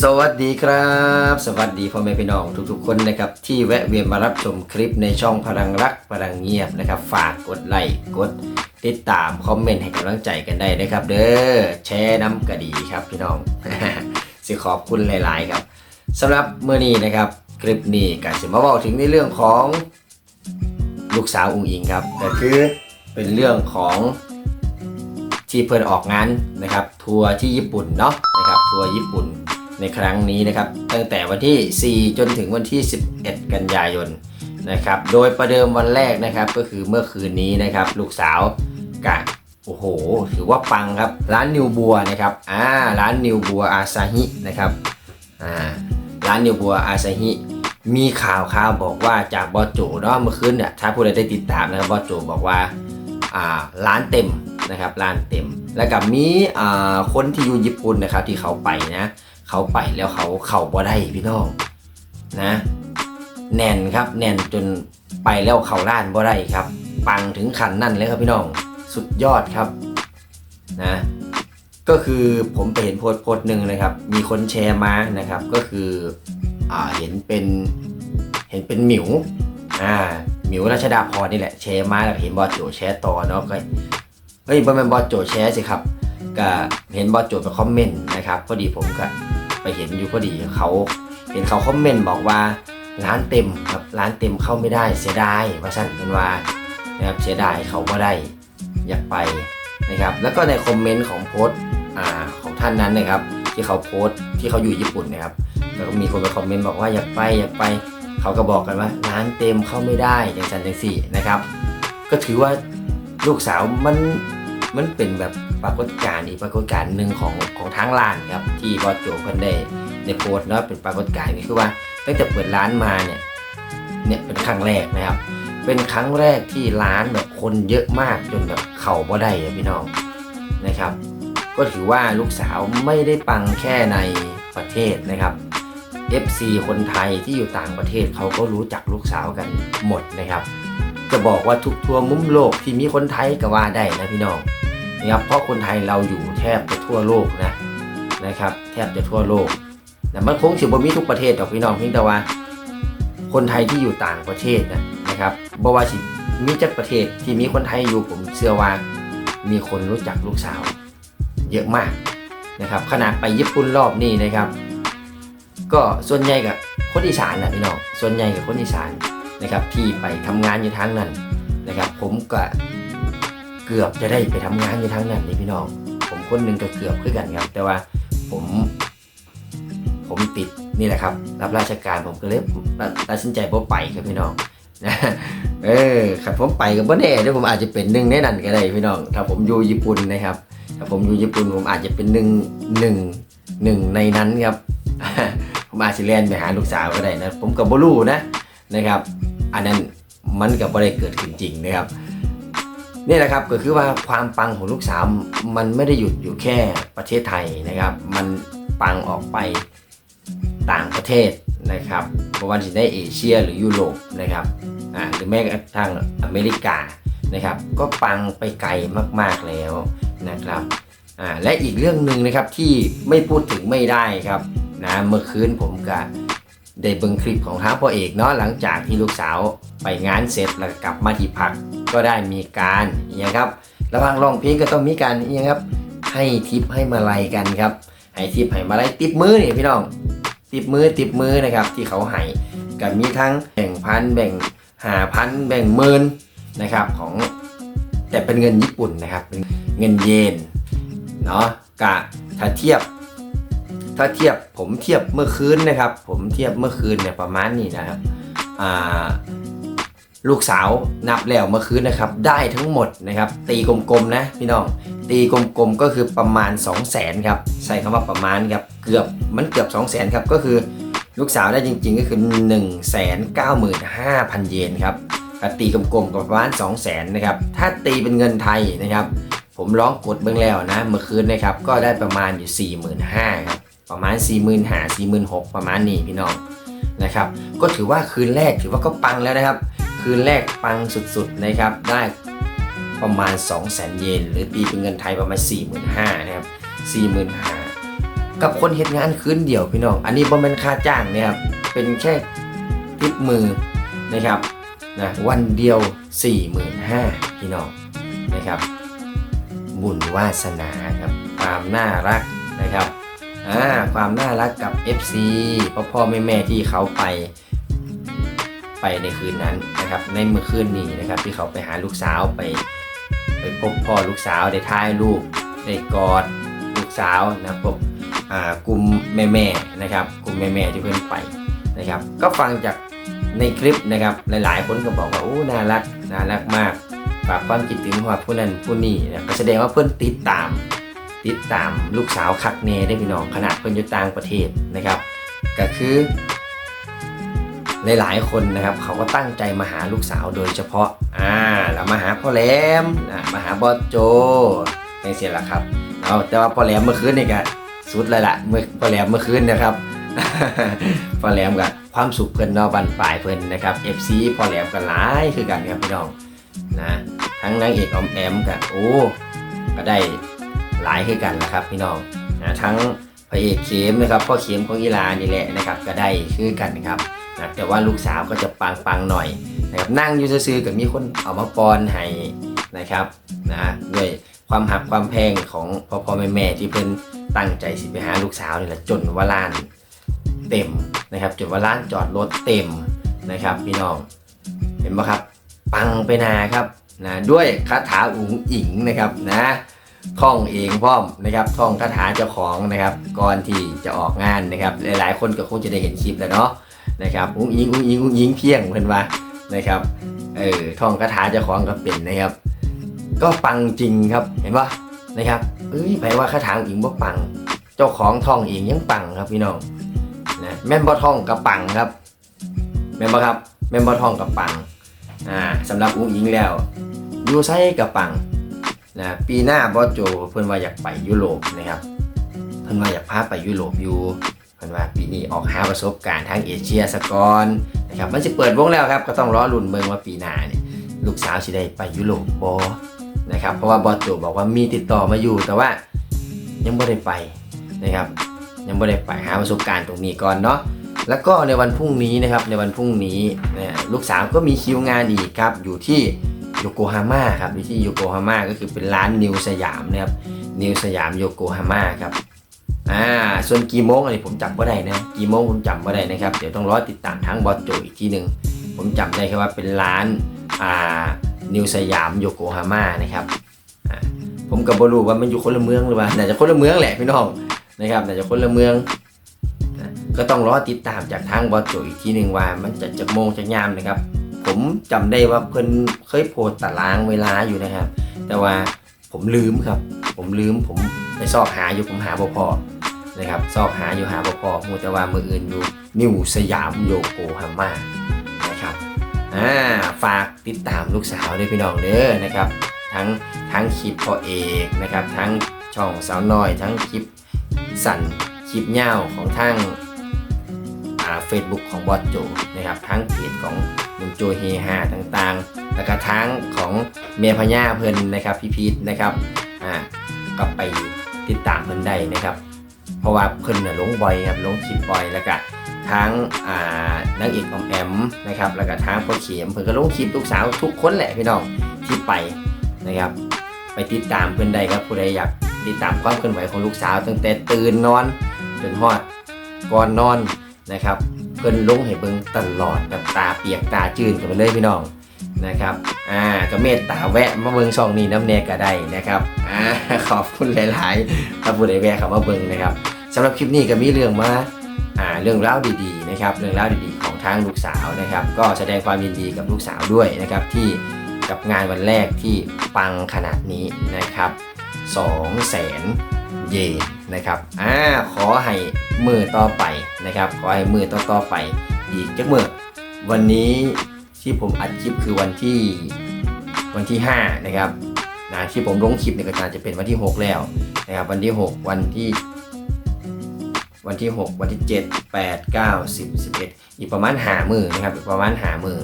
สวัสดีครับ สวัสดีพ่อแม่พี่น้องทุกๆคนนะครับที่แวะเวียนมารับชมคลิปในช่องพลังรักพลังเงียบนะครับ ฝากกดไลค์กดติดตามคอมเมนต์ให้กำลังใจกันได้นะครับ เด้อแชร์น้ำกระดีครับพี่น้อง สิขอบคุณหลาย ๆ ครับสำหรับเมื่อนี้นะครับ คลิปนี้ก็จะมาบอกถึงในเรื่องของลูกสาวอุ้งอิงครับก็คือเป็นเรื่องของที่เพิ่นออกงานนะครับ ทัวร์ที่ญี่ปุ่นเนาะนะครับทัวร์ญี่ปุ่น ในครั้งนี้นะครับ ตั้งแต่วันที่ 4 จนถึงวันที่ 11 กันยายนนะครับ โดยประเดิมวันแรกนะครับก็คือเมื่อคืนนี้นะครับ ลูกสาวกะโอ้โห ถือว่าปังครับ ร้านนิวบัวนะครับอ่าร้านนิวบัวอาซาฮินะครับอ่าร้านนิวบัวอาซาฮิมีข่าวข่าวบอกว่าจากบอโจเนาะเมื่อคืนเนี่ยถ้าผู้ใดได้ติดตามนะครับบอโจบอกว่าอ่าร้านเต็มนะครับร้านเต็ม แล้วก็มีอ่าคนที่อยู่ญี่ปุ่นนะครับที่เขาไปนะ เขาไปแล้วเขาเข้าบ่ได้พี่น้องนะ แน่นครับ แน่นจนไปแล้วเข้าร้านบ่ได้ครับ ปังถึงขันนั่นเลยครับพี่น้องสุดยอดครับนะก็คือผมไปเห็นโพสต์โพสต์หนึ่งนะครับ มีคนแชร์มานะครับ ก็คืออ่าเห็นเป็นเห็นเป็นหมิวอ่าหมิวรัชดาพรนี่แหละแชร์มาแล้วเห็นบอสโจแชร์ต่อเนาะก็เฮ้ยบ่แมนบอสโจแชร์สิครับก็เห็นบอสโจไปคอมเมนต์นะครับพอดีผมก็ ไปเห็นอยู่พอดีเขาเห็นเขาคอมเมนต์บอกว่าร้านเต็มครับร้านเต็มเข้าไม่ได้เสียดายว่าสั่นเป็นว่านะครับเสียดายเขาก็ได้อยากไปนะครับ แล้วก็ในคอมเมนต์ของโพสต์ของท่านนั้นนะครับ ที่เขาโพสต์ที่เขาอยู่ญี่ปุ่นนะครับแล้วก็มีคนไปคอมเมนต์บอกว่าอยากไปอยากไป เขาก็บอกกันว่าร้านเต็มเข้าไม่ได้อย่างสันจังสี่นะครับ ก็ถือว่าลูกสาวมัน มันเป็นแบบปรากฏการณ์อีกปรากฏการณ์หนึ่งของของทางร้านครับที่บอสโจเพิ่นได้ได้โพสต์เนาะเป็นปรากฏการณ์นี่คือว่าตั้งแต่เปิดร้านมาเนี่ยเนี่ยเป็นครั้งแรกนะครับ เป็นครั้งแรกที่ร้านแบบคนเยอะมากจนแบบเข่าบ่ได้อะพี่น้องนะครับ ก็ถือว่าลูกสาวไม่ได้ปังแค่ในประเทศนะครับ FC คนไทยที่อยู่ต่างประเทศเขาก็รู้จักลูกสาวกันหมดนะครับ จะบอกว่าทุกทั่วมุมโลกที่มีคนไทยก็ว่าได้นะพี่น้อง นะครับเพราะคนไทยเราอยู่แทบจะทั่วโลกนะนะครับ แทบจะทั่วโลกแต่มันคงสิบ่มีทุกประเทศหรอกพี่น้องพียงแต่ว่า คนไทยที่อยู่ต่างประเทศนะนะครับบ่ว่าสิมีจักประเทศที่มีคนไทยอยู่ผมเชื่อว่ามีคนรู้จักลูกสาว เยอะมากนะครับขนาดไปญี่ปุ่นรอบนี้นะครับ ก็ส่วนใหญ่กับคนอีสานแหละพี่น้องส่วนใหญ่กับคนอีสานนะครับที่ไปทำงานอยู่ทางนั้นนะครับ ผมก็ เกือบจะได้ไปทำงานอยู่ทางนั้นนี่พี่น้อง ผมคนหนึ่งก็เกือบคือกันครับ แต่ว่าผม ผมติดนี่แหละครับ รับราชการผมก็เลยตัดสินใจบ่ไปครับพี่น้องนะเออครับผมไปกับบ่แน่เดี๋ยวผมอาจจะเป็นหนึ่งในนั้นก็ได้พี่น้อง ถ้าผมอยู่ญี่ปุ่นนะครับ ถ้าผมอยู่ญี่ปุ่นผมอาจจะเป็นหนึ่งหนึ่งหนึ่งในนั้นครับผมอาจจะเรียนไปหาลูกสาวก็ได้นะ ผมกับบรู้นะนะครับ อันนั้นมันกับบ่ได้เกิดขึ้นจริงนะครับ นี่แหละครับก็คือว่าความปังของลูกสาวมันไม่ได้หยุดอยู่แค่ประเทศไทยนะครับ มันปังออกไปต่างประเทศนะครับเพราะว่าจะได้เอเชียหรือยุโรปนะครับอ่าหรือแม้กระทั่งอเมริกานะครับ ก็ปังไปไกลมากๆแล้วนะครับอ่าและอีกเรื่องหนึ่งนะครับที่ไม่พูดถึงไม่ได้ครับนะเมื่อคืนผมก็ได้เบิ่งคลิปของท้าพ่อเอกเนาะหลังจากที่ลูกสาว ไปงานเสร็จแล้วกลับมาที่พักก็ได้มีการอย่างครับระหว่างร้องเพลงก็ต้องมีการอย่างครับ ให้ทิปให้มาลัยกันครับให้ทิปให้มาลัยติปมือนี่พี่น้องติปมือติปมือนะครับ ที่เขาให้ก็มีทั้งแบ่งพันแบ่งหาพันแบ่งหมื่นนะครับของแต่เป็นเงินญี่ปุ่นนะครับเป็นเงินเยนเนาะกะถ้าเทียบ ถ้าเทียบผมเทียบเมื่อคืนนะครับ ผมเทียบเมื่อคืนเนี่ยประมาณนี้นะครับอ่า ลูกสาวนับแล้วเมื่อคืนนะครับ ได้ทั้งหมดนะครับ ตีกลมๆนะพี่น้องตีกลมๆก็คือประมาณ 2 0 0แสนครับใส่คำว่าประมาณครับเกือบมันเกือบ 2 0 0แสนครับก็คือลูกสาวได้จริงๆก็คือ 1 9 5 0 0 0 เยนครับตีกลมๆก็ประมาณ 2 0 0แสนนะครับถ้าตีเป็นเงินไทยนะครับ ผมร้องกดเบื้องแล้วนะเมื่อคืนนะครับก็ได้ประมาณอยู่ 45,000ครับประมาณ 4 5 0 0 0 4 6 0 0 0ประมาณนี้พี่น้องนะครับก็ถือว่าคืนแรกถือว่าก็ปังแล้วนะครับ คืนแรกปังสุดๆนะครับ ได้ประมาณ 2 0 0 0 0 0 เยน หรือตีเป็นเงินไทยประมาณ 45,000นะครับ45,000 กับคนเฮ็ดงานคืนเดียวพี่น้อง อันนี้บ่แม่นค่าจ้างนะครับ เป็นแค่ติปมือนะครับนะวันเดียว 45,000 พี่น้องนะครับ บุญวาสนาครับความน่ารักนะครับอ่าความน่ารักกับ FC พ่อพ่อแม่แม่ที่เขาไป ไปในคืนนั้นนะครับ ในเมื่อคืนนี้นะครับ ที่เขาไปหาลูกสาวไป ไปพบพ่อลูกสาวได้ถ่ายรูปได้กอดลูกสาวนะพบอ่ากลุ่มแม่แม่นะครับกลุ่มแม่แม่ที่เพื่อนไปนะครับ ก็ฟังจากในคลิปนะครับหลายๆคนก็บอกว่าโอ้น่ารักน่ารักมากฝากความคิดถึงว่าผู้นั้นผู้นี้นะก็แสดงว่าเพื่อนติดตาม ติดตามลูกสาวคักเนได้พี่น้องขนาดเพื่อนอยู่ต่างประเทศนะครับ ก็คือ หลายๆคนนะครับ เขาก็ตั้งใจมาหาลูกสาวโดยเฉพาะอ่าแล้วมาหาพ่อแหลมอ่ามาหาบอสโจอย่างเสียละครับเอาแต่ว่าพ่อแหลมเมื่อคืนนี่ก็สุดเลยละเมื่อพ่อแหลมเมื่อคืนนะครับพ่อแหลมกับความสุขเพิ่นนอบันปลายเพิ่นนะครับ FC พ่อแหลมกันหลายคือกันครับพี่น้องนะทั้งนางเอกออมแอมกับโอ้ก็ได้หลายคือกันนะครับพี่น้องนะทั้งพระเอกเข็มนะครับพ่อเข็มของอีลานี่แหละนะครับ ก็ได้คือกันครับ นะแต่ว่าลูกสาวก็จะปังปังๆหน่อยนะครับนั่งอยู่ซื่อๆกับมีคนเอามาปอนให้นะครับนะด้วยความหักความแพงของพ่อพ่อแม่แม่ที่เพิ่นตั้งใจสิไปหาลูกสาวนี่แหละจนว่าล้านเต็มนะครับจนว่าล้านจอดรถเต็มนะครับ พี่น้องเห็นไหมครับ ปังไปนาครับนะด้วยคาถาอุ๋งอิงนะครับนะท่องเองพร้อมนะครับท่องคาถาเจ้าของนะครับก่อนที่จะออกงานนะครับ หลายๆ คนก็คงจะได้เห็นคลิปแล้วเนาะ นะครับอุ๋งอิงอุ๋งอิงอุ๋งอิงเพียงเพื่อนว่านะครับเออท่องคาถาเจ้าของก็เป็นนะครับ ก็ปังจริงครับเห็นปะนะครับเอ้ยแปลว่าคาถาอิงบ่ปัง เจ้าของท่องเองยังปังครับพี่น้องนะแม่นบ่ท่องกับปังครับ แม่นบ่ครับ แม่นบ่ท่องกับปังอ่าสำหรับอุ้งอิงแล้วยูไซกับปังนะปีหน้าบอสโจเพิ่นว่าอยากไปยุโรปนะครับ เพิ่นว่าอยากพาไปยุโรปอยู่ พิ่นว่าปีนี้ออกหาประสบการณ์ทางเอเชียสกอนนะครับมันจะเปิดวงแล้วครับก็ต้องรอลุ้นเมืองว่าปีหน้าเนี่ยลูกสาวสิได้ไปยุโรปบอนะครับเพราะว่าบอสโจบอกว่ามีติดต่อมาอยู่ แต่ว่ายังไม่ได้ไปนะครับยังไม่ได้ไปหาประสบการณ์ตรงนี้ก่อนเนาะแล้วก็ในวันพรุ่งนี้นะครับในวันพรุ่งนี้นะลูกสาวก็มีคิวงานอีกครับอยู่ที่โยโกฮาม่าครับอยู่ที่โยโกฮาม่าก็คือเป็นร้านนิวสยามนะครับนิวสยามโยโกฮาม่าครับ อ่าส่วนกี่โมงอะไรผมจำไม่ได้นะกี่โมงผมจำไม่ได้นะครับเดี๋ยวต้องรอติดตามทั้งบอสโจอีกทีหนึ่งผมจำได้แค่ว่าเป็นร้านอ่านิวสยามโยโกฮาม่านะครับผมกับบรูว่ามันอยู่คนละเมืองหรือเปล่าน่าจะคนละเมืองแหละพี่น้องนะครับน่าจะคนละเมืองก็ต้องรอติดตามจากทางบอสโจอีกทีหนึ่งว่ามันจะจะโมงจะยามนะครับ ผมจำได้ว่าเพิ่นเคยโพสต์ตารางเวลาอยู่นะครับ แต่ว่าผมลืมครับ ผมลืมผมไปซอกหาอยู่ผมหาบ่พอ นะครับซอกหาอยู่หาบ่พอมูแต่ว่ามืออื่นอยู่นิวสยามโยโกฮาม่านะครับอ่าฝากติดตามลูกสาวด้วยพี่น้องเด้อนะครับ ทั้งทั้งคลิปพ่อเอกนะครับทั้งช่องสาวน้อย ทั้งคลิปสั่นคลิปเง่าของทั้งเฟซบุ๊กของบอสโจนะครับทั้งเพจของลุงโจเฮฮาต่างๆ แล้วก็ทั้งของเมียพญาเพิ่นนะครับพี่พีทนะครับอ่าก็ไปติดตามเพิ่นได้นะครับ เพราะว่าเพิ่นน่ลงบ่อยครับลงคลิปบ่อยแล้วก็ทั้งอ่านางเอกของแอมนะครับแล้วก็ทั้งพ่อเขียมเพิ่นก็ลงคลิปลูกสาวทุกคนแหละพี่น้องที่ไปนะครับ ไปติดตามเพิ่นได้ครับผู้ใดอยากติดตามความเคลื่อนไหวของลูกสาวตั้งแต่ตื่นนอนจนฮอดก่อนนอนนะครับ เพิ่นลงให้เบิ่งตลอดกับตาเปียกตาจืดกันไปเลยพี่น้อง นะครับอ่าก็เมตตาแวะมาเบิงช่องนี้น้ำแน่ก็ได้นะครับอ่าขอบคุณหลายๆถ้าผู้ใดแวะเข้ามาเบิงนะครับสำหรับคลิปนี้ก็มีเรื่องมาอ่าเรื่องราดีๆนะครับเรื่องราดีๆของทางลูกสาวนะครับ ก็แสดงความยินดีกับลูกสาวด้วยนะครับที่กับงานวันแรกที่ปังขนาดนี้นะครับ2แสนเยนนะครับอ่าขอให้มือต่อไปนะครับ ขอให้มือต่อต่อๆไปอีกจักมือวันนี้ ที่ผมอัดคลิปคือวันที่วันที่ 5 นะครับนะที่ผมลงคลิปเนี่ยก็น่าจะเป็นวันที่ 6 แล้วนะครับวันที่ 6 วันที่ วันที่ 6 วันที่ 7 8 9 10 11 อีกประมาณหามือนะครับประมาณหามือ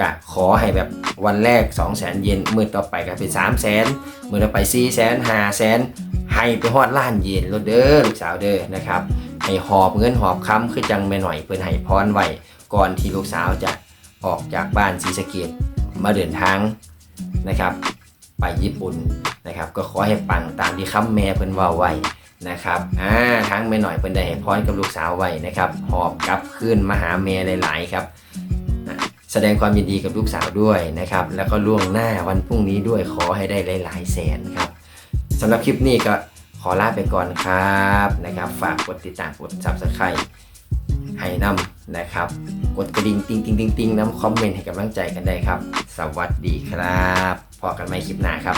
กะขอให้แบบวันแรก 2 0 0 0 0เยนมือต่อไปก็เป็น 3 0 0 0 0 0มือต่อไป 4 0 0 0 0 0 5 0 0 0 0ให้ไปฮอดล้านเยนโลดเด้อลูกสาวเด้อนะครับให้หอบเงินหอบค้ำคือจังแม่หน่อยเพิ่นให้พรไว้ก่อนที่ลูกสาวจะ ออกจากบ้านศรีสะเกดมาเดินทางนะครับ ไปญี่ปุ่นนะครับ ก็ขอให้ปังตามที่คำแม่เพิ่นว่าไว้นะครับอ่าทั้งแม่หน่อยเพิ่นได้ให้พรกับลูกสาวไว้นะครับหอบกลับคืนมาหาแม่หลายๆครับแสดงความยินดีกับลูกสาวด้วยนะครับ แล้วก็ล่วงหน้าวันพรุ่งนี้ด้วยขอให้ได้หลาย ๆ แสนครับสำหรับคลิปนี้ก็ขอลาไปก่อนครับนะครับ ฝากกดติดตามกด subscribe ให้นำนะครับ กดกระดิ่งติ๊งติ๊งติ๊งติ๊งน้ำคอมเมนต์ให้กำลังใจกันได้ครับ สวัสดีครับ พอกันใหม่คลิปหน้าครับ